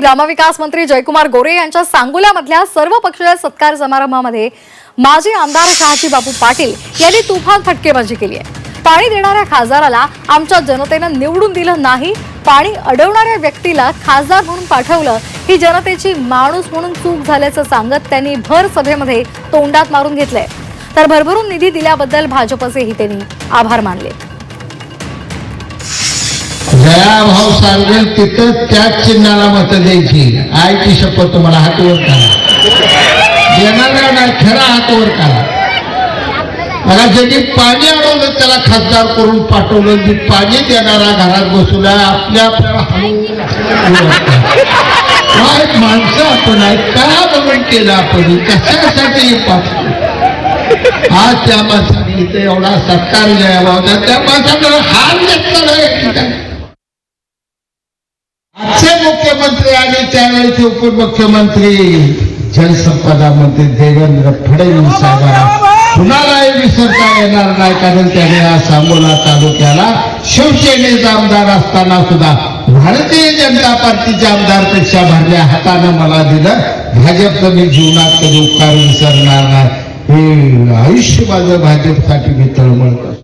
ग्रामविकास मंत्री जयकुमार गोरे यांच्या सांगोल्यामधल्या सर्व पक्षीय सत्कार समारंभामध्ये माजी आमदार शहाजी बापू पाटील यांनी तुफान फटकेबाजी केली आहे. पाणी देणाऱ्या खासदाराला आमच्या जनतेनं निवडून दिलं नाही पाणी अडवणाऱ्या व्यक्तीला खासदार म्हणून पाठवलं ही जनतेची माणूस म्हणून चूक झाल्याचं सांगत त्यांनी भर सभेमध्ये तोंडात मारून घेतलंय. तर भरभरून निधी दिल्याबद्दल भाजपचेही त्यांनी आभार मानले. दया भाव सांगेल तिथं त्याच चिन्हाला मत द्यायची. आईची शपथ तुम्हाला हातवर करा. येणाऱ्या नाही? खरा हात करा. मला ज्यांनी पाणी अडवलं त्याला खासदार करून पाठवलं. जी पाणी देणारा घरात बसवला आपल्या आपल्याला काय माणसं आपण आहे का बघून केलं आपण? कशासाठी पाठवलं? आज त्या माणसाने इथे एवढा सत्कार होता त्या माणसाकडे हार घेतला नाही. मुख्यमंत्री आणि त्यावेळेचे उपमुख्यमंत्री जलसंपदा मंत्री देवेंद्र फडणवीस साहेबांना कुणालाही विसरता येणार नाही कारण त्याने या सांगोला तालुक्याला शिवसेनेचा आमदार असताना सुद्धा भारतीय जनता पार्टीच्या आमदारपेक्षा भरल्या हातानं मला दिलं. भाजपचं मी जीवनात कधी उपकार विसरणार नाही. हे आयुष्य माझं भाजपसाठी मी तळमळ करतो.